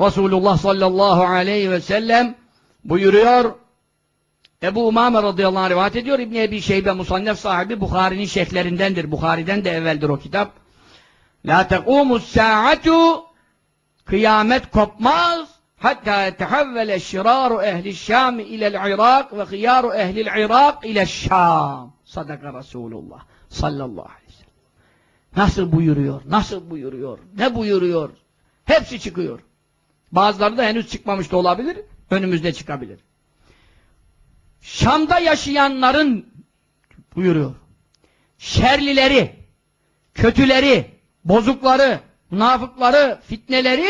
Resulullah sallallahu aleyhi ve sellem buyuruyor Ebu Umame radıyallahu anh rivayet ediyor İbni Ebi Şeybe Musannef sahibi Bukhari'nin şeyhlerindendir. Bukhari'den de evveldir o kitap. La tekumus sa'atu kıyamet kopmaz hatta tehevvele şiraru ehli Şam ilel Irak ve hıyaru ehli Irak ile Şam. Sadaka Resulullah sallallahu aleyhi ve sellem. Nasıl buyuruyor? Nasıl buyuruyor? Ne buyuruyor? Hepsi çıkıyor. Bazıları da henüz çıkmamış da olabilir. Önümüzde çıkabilir. Şam'da yaşayanların buyuruyor. Şerlileri, kötüleri, bozukları, münafıkları, fitneleri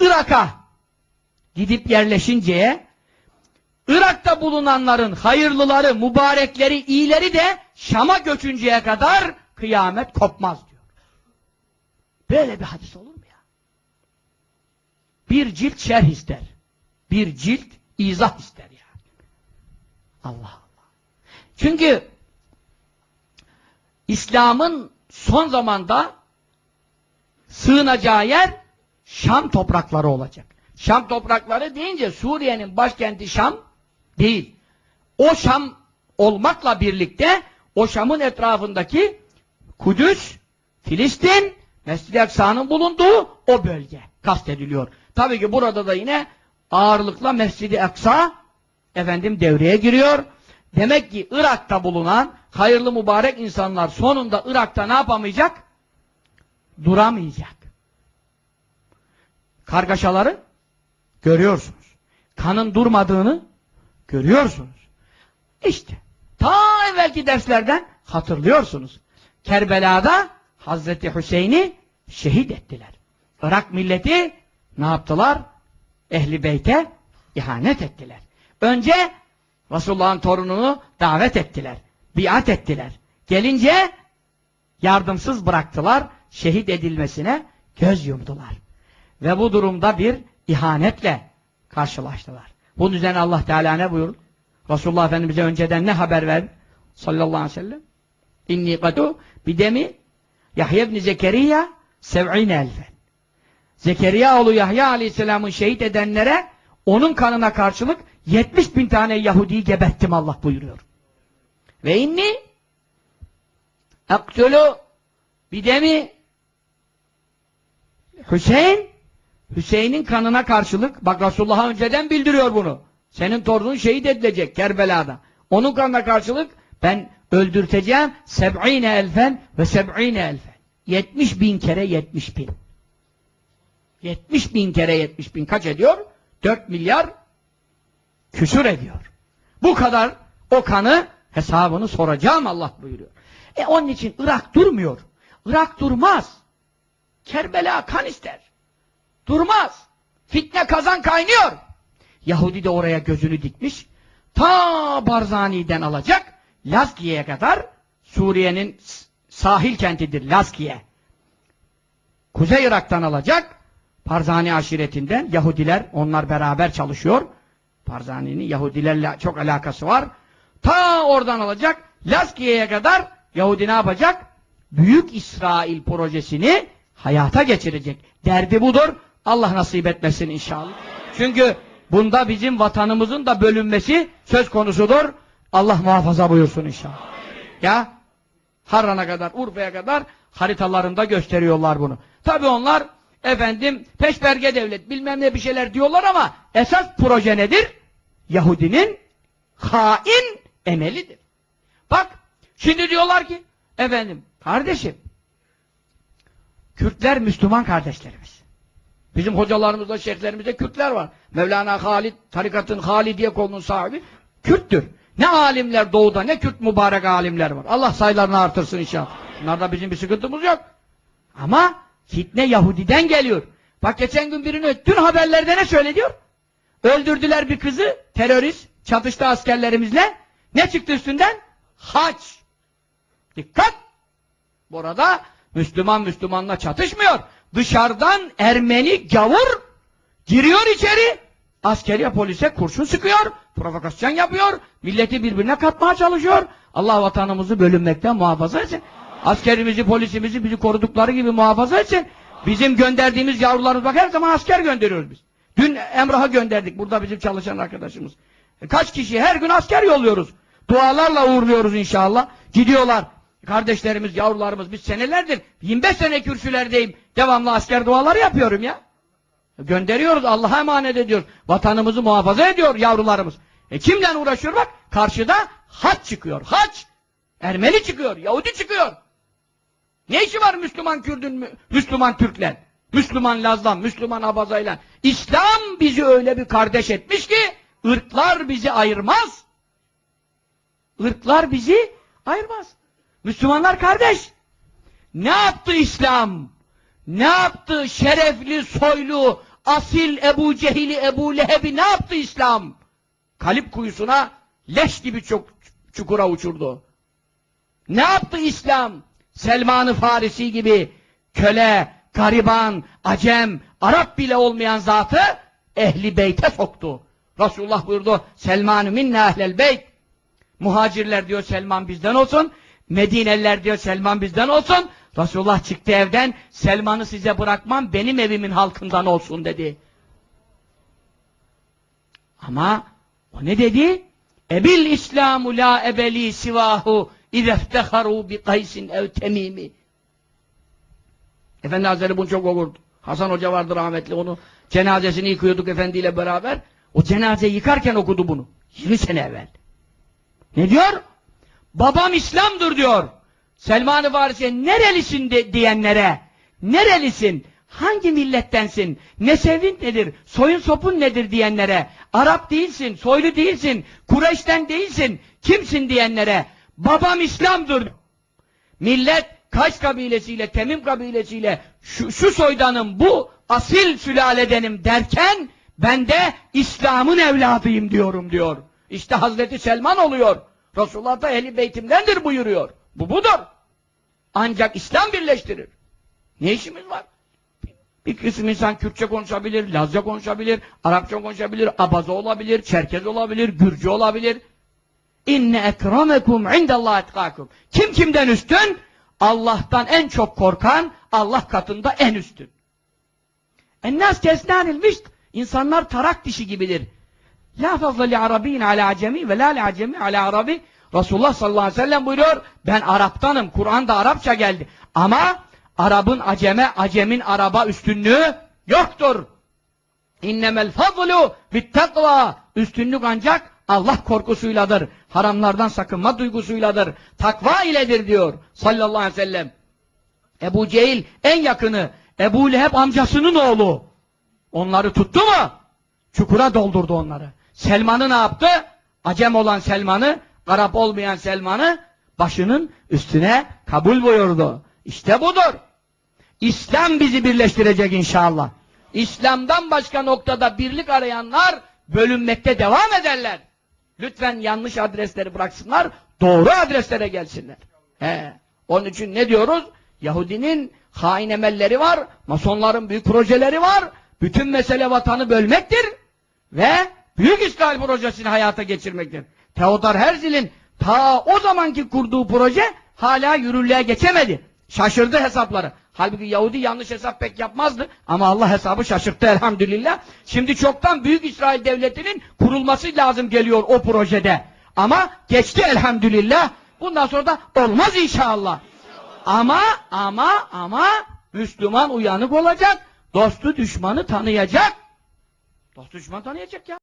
Irak'a gidip yerleşinceye Irak'ta bulunanların hayırlıları, mübarekleri, iyileri de Şam'a göçünceye kadar kıyamet kopmaz diyor. Böyle bir hadis olur? Bir cilt şerh ister. Bir cilt izah ister yani. Allah Allah. Çünkü İslam'ın son zamanda sığınacağı yer Şam toprakları olacak. Şam toprakları deyince Suriye'nin başkenti Şam değil. O Şam olmakla birlikte o Şam'ın etrafındaki Kudüs, Filistin, Mescid-i Aksa'nın bulunduğu o bölge kastediliyor. Tabii ki burada da yine ağırlıkla Mescid-i Aksa efendim devreye giriyor. Demek ki Irak'ta bulunan hayırlı mübarek insanlar sonunda Irak'ta ne yapamayacak? Duramayacak. Kargaşaları görüyorsunuz. Kanın durmadığını görüyorsunuz. İşte ta evvelki derslerden hatırlıyorsunuz. Kerbela'da Hazreti Hüseyin'i şehit ettiler. Irak milleti ne yaptılar? Ehli Beyt'e ihanet ettiler. Önce Resulullah'ın torununu davet ettiler. Biat ettiler. Gelince yardımsız bıraktılar. Şehit edilmesine göz yumdular. Ve bu durumda bir ihanetle karşılaştılar. Bunun üzerine Allah Teala ne buyurdu? Resulullah Efendimiz'e önceden ne haber verdi? Sallallahu aleyhi ve sellem. İnni kadu bidemi Yahya ibn Zekeriya sev'ine elfen. Zekeriya oğlu Yahya aleyhisselamın şehit edenlere onun kanına karşılık 70 bin tane Yahudi'yi gebettim Allah buyuruyor. Ve inni aktulu bidemi Hüseyin Hüseyin'in kanına karşılık bak Resulullah'a önceden bildiriyor bunu. Senin torunun şehit edilecek Kerbela'da. Onun kanına karşılık ben öldürteceğim seb'ine elfen ve seb'ine elfen. 70 bin kere 70 bin. 70 bin kere 70 bin kaç ediyor? 4 milyar küsür ediyor. Bu kadar o kanı hesabını soracağım Allah buyuruyor. E onun için Irak durmuyor. Irak durmaz. Kerbela kan ister. Durmaz. Fitne kazan kaynıyor. Yahudi de oraya gözünü dikmiş. Ta Barzani'den alacak. Lazkiye'ye kadar Suriye'nin sahil kentidir Lazkiye. Kuzey Irak'tan alacak. Barzani aşiretinden Yahudiler onlar beraber çalışıyor. Barzani'nin Yahudilerle çok alakası var. Ta oradan alacak. Lazkiye'ye kadar Yahudi ne yapacak? Büyük İsrail projesini hayata geçirecek. Derdi budur. Allah nasip etmesin inşallah. Çünkü bunda bizim vatanımızın da bölünmesi söz konusudur. Allah muhafaza buyursun inşallah. Ya Harran'a kadar, Urfa'ya kadar haritalarında gösteriyorlar bunu. Tabi onlar efendim peşberge devlet bilmem ne bir şeyler diyorlar ama esas proje nedir? Yahudinin hain emelidir. Bak şimdi diyorlar ki efendim kardeşim Kürtler Müslüman kardeşlerimiz. Bizim hocalarımızda, şeyhlerimizde Kürtler var. Mevlana Halid, tarikatın Halidiye kolunun sahibi Kürttür. Ne alimler doğuda, ne Kürt mübarek alimler var. Allah sayılarını artırsın inşallah. Bunlarda bizim bir sıkıntımız yok. Ama fitne Yahudiden geliyor. Bak geçen gün birini dün haberlerde ne söylediyor? Öldürdüler bir kızı, terörist, çatıştı askerlerimizle. Ne çıktı üstünden? Haç. Dikkat! Burada Müslüman Müslümanla çatışmıyor. Dışarıdan Ermeni gavur giriyor içeri, askeriye polise kurşun sıkıyor, provokasyon yapıyor, milleti birbirine katmaya çalışıyor. Allah vatanımızı bölünmekten muhafaza etsin. Askerimizi, polisimizi bizi korudukları gibi muhafaza etsin. Bizim gönderdiğimiz yavrularımız bak her zaman asker gönderiyoruz biz. Dün Emrah'ı gönderdik. Burada bizim çalışan arkadaşımız. E, Kaç kişi her gün asker yolluyoruz. Dualarla uğurluyoruz inşallah. Gidiyorlar. Kardeşlerimiz, yavrularımız biz senelerdir 25 sene kürsülerdeyim. Devamlı asker duaları yapıyorum ya. Gönderiyoruz. Allah'a emanet ediyoruz. Vatanımızı muhafaza ediyor yavrularımız. E kimden uğraşıyor bak? Karşıda haç çıkıyor. Haç. Ermeni çıkıyor. Yahudi çıkıyor. Ne işi var Müslüman Kürdün, Mü- Müslüman Türkler? Müslüman Laz'dan, Müslüman Abazayla. İslam bizi öyle bir kardeş etmiş ki ırklar bizi ayırmaz. Irklar bizi ayırmaz. Müslümanlar kardeş. Ne yaptı İslam? Ne yaptı şerefli, soylu, asil Ebu Cehil'i, Ebu Leheb'i ne yaptı İslam? Kalip kuyusuna leş gibi çok çukura uçurdu. Ne yaptı İslam? Selman-ı Farisi gibi köle, gariban, acem, Arap bile olmayan zatı ehli beyte soktu. Resulullah buyurdu, Selman-ı minne ehlel beyt. Muhacirler diyor Selman bizden olsun. Medineliler diyor Selman bizden olsun. Resulullah çıktı evden, Selman'ı size bırakmam, benim evimin halkından olsun dedi. Ama o ne dedi? Ebil İslamu la ebeli sivahu idefteharu bi kaysin ev temimi. Efendi Hazretleri bunu çok okurdu. Hasan Hoca vardı rahmetli onu. Cenazesini yıkıyorduk efendiyle beraber. O cenazeyi yıkarken okudu bunu. 20 sene evvel. Ne diyor? Babam İslam'dır diyor. Selman-ı Farisi'ye nerelisin de, diyenlere nerelisin? Hangi millettensin? Nesebin nedir? Soyun sopun nedir diyenlere Arap değilsin, soylu değilsin, Kureyş'ten değilsin, kimsin diyenlere babam İslam'dır. Millet Kaş kabilesiyle, Temim kabilesiyle şu, şu soydanım, bu asil sülaledenim derken ben de İslam'ın evladıyım diyorum diyor. İşte Hazreti Selman oluyor. Resulullah da ehli beytimdendir buyuruyor. Bu budur. Ancak İslam birleştirir. Ne işimiz var? Bir kısım insan Kürtçe konuşabilir, Lazca konuşabilir, Arapça konuşabilir, Abaza olabilir, Çerkez olabilir, Gürcü olabilir. İnne ekremekum indallah etkakum. Kim kimden üstün? Allah'tan en çok korkan, Allah katında en üstün. Ennâs kesnânil İnsanlar tarak dişi gibidir. La fazla li arabiyyin ala acemi ve la li acemi ala arabi. Resulullah sallallahu aleyhi ve sellem buyuruyor, ben Araptanım, Kur'an'da Arapça geldi. Ama Arap'ın aceme, acemin Arap'a üstünlüğü yoktur. İnnemel fadlu bittakva. Üstünlük ancak Allah korkusuyladır. Haramlardan sakınma duygusuyladır. Takva iledir diyor sallallahu aleyhi ve sellem. Ebu Cehil en yakını. Ebu Leheb amcasının oğlu. Onları tuttu mu? Çukura doldurdu onları. Selman'ı ne yaptı? Acem olan Selman'ı, Arap olmayan Selman'ı başının üstüne kabul buyurdu. İşte budur. İslam bizi birleştirecek inşallah. İslam'dan başka noktada birlik arayanlar bölünmekte devam ederler. Lütfen yanlış adresleri bıraksınlar, doğru adreslere gelsinler. He. Onun için ne diyoruz? Yahudinin hain emelleri var, masonların büyük projeleri var, bütün mesele vatanı bölmektir ve büyük işgal projesini hayata geçirmektir. Theodor Herzl'in ta o zamanki kurduğu proje hala yürürlüğe geçemedi. Şaşırdı hesapları. Halbuki Yahudi yanlış hesap pek yapmazdı ama Allah hesabı şaşırttı elhamdülillah. Şimdi çoktan Büyük İsrail Devleti'nin kurulması lazım geliyor o projede. Ama geçti elhamdülillah. Bundan sonra da olmaz inşallah. Ama ama ama Müslüman uyanık olacak. Dostu düşmanı tanıyacak. Dostu düşmanı tanıyacak ya.